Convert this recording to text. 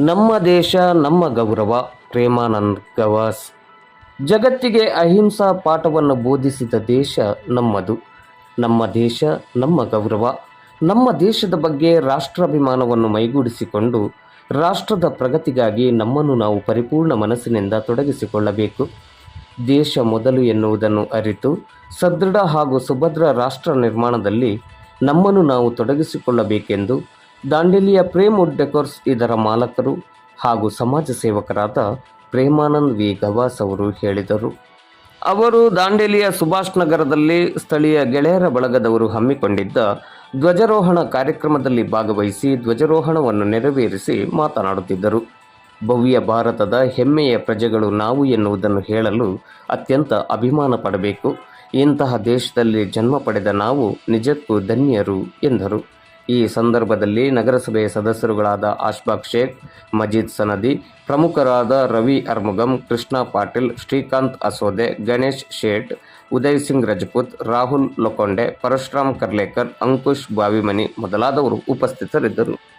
ನಮ್ಮ ದೇಶ, ನಮ್ಮ ಗೌರವ, ಪ್ರೇಮಾನಂದ್ ಗವಾಸ್. ಜಗತ್ತಿಗೆ ಅಹಿಂಸಾ ಪಾಠವನ್ನು ಬೋಧಿಸಿದ ದೇಶ ನಮ್ಮದು. ನಮ್ಮ ದೇಶ, ನಮ್ಮ ಗೌರವ, ನಮ್ಮ ದೇಶದ ಬಗ್ಗೆ ರಾಷ್ಟ್ರಾಭಿಮಾನವನ್ನು ಮೈಗೂಡಿಸಿಕೊಂಡು ರಾಷ್ಟ್ರದ ಪ್ರಗತಿಗಾಗಿ ನಮ್ಮನ್ನು ನಾವು ಪರಿಪೂರ್ಣ ಮನಸ್ಸಿನಿಂದ ತೊಡಗಿಸಿಕೊಳ್ಳಬೇಕು. ದೇಶ ಮೊದಲು ಎನ್ನುವುದನ್ನು ಅರಿತು ಸದೃಢ ಹಾಗೂ ಸುಭದ್ರ ರಾಷ್ಟ್ರ ನಿರ್ಮಾಣದಲ್ಲಿ ನಮ್ಮನ್ನು ನಾವು ತೊಡಗಿಸಿಕೊಳ್ಳಬೇಕೆಂದು ದಾಂಡೇಲಿಯ ಪ್ರೇಮ್ ಡೆಕೋರ್ಸ್ ಇದರ ಮಾಲಕರು ಹಾಗೂ ಸಮಾಜ ಸೇವಕರಾದ ಪ್ರೇಮಾನಂದ್ ವಿ. ಗವಾಸ್ ಅವರು ಹೇಳಿದರು. ಅವರು ದಾಂಡೇಲಿಯ ಸುಭಾಷ್ ನಗರದಲ್ಲಿ ಸ್ಥಳೀಯ ಗೆಳೆಯರ ಬಳಗದವರು ಹಮ್ಮಿಕೊಂಡಿದ್ದ ಧ್ವಜಾರೋಹಣ ಕಾರ್ಯಕ್ರಮದಲ್ಲಿ ಭಾಗವಹಿಸಿ ಧ್ವಜಾರೋಹಣವನ್ನು ನೆರವೇರಿಸಿ ಮಾತನಾಡುತ್ತಿದ್ದರು. ಭವ್ಯ ಭಾರತದ ಹೆಮ್ಮೆಯ ಪ್ರಜೆಗಳು ನಾವು ಎನ್ನುವುದನ್ನು ಹೇಳಲು ಅತ್ಯಂತ ಅಭಿಮಾನ ಪಡಬೇಕು. ಇಂತಹ ದೇಶದಲ್ಲಿ ಜನ್ಮ ಪಡೆದ ನಾವು ನಿಜಕ್ಕೂ ಧನ್ಯರು, ಎಂದರು. ಈ ಸಂದರ್ಭದಲ್ಲಿ ನಗರಸಭೆಯ ಸದಸ್ಯರುಗಳಾದ ಆಶ್ಬಾಕ್ ಶೇಖ್, ಮಜೀದ್ ಸನದಿ, ಪ್ರಮುಖರಾದ ರವಿ ಅರ್ಮುಗಂ, ಕೃಷ್ಣ ಪಾಟೀಲ್, ಶ್ರೀಕಾಂತ್ ಅಸೋದೆ, ಗಣೇಶ್ ಶೇಟ್, ಉದಯ್ ಸಿಂಗ್ ರಜಪೂತ್, ರಾಹುಲ್ ಲೊಕೊಂಡೆ, ಪರಶುರಾಮ್ ಕರ್ಲೇಕರ್, ಅಂಕುಶ್ ಬಾವಿಮನಿ ಮೊದಲಾದವರು ಉಪಸ್ಥಿತರಿದ್ದರು.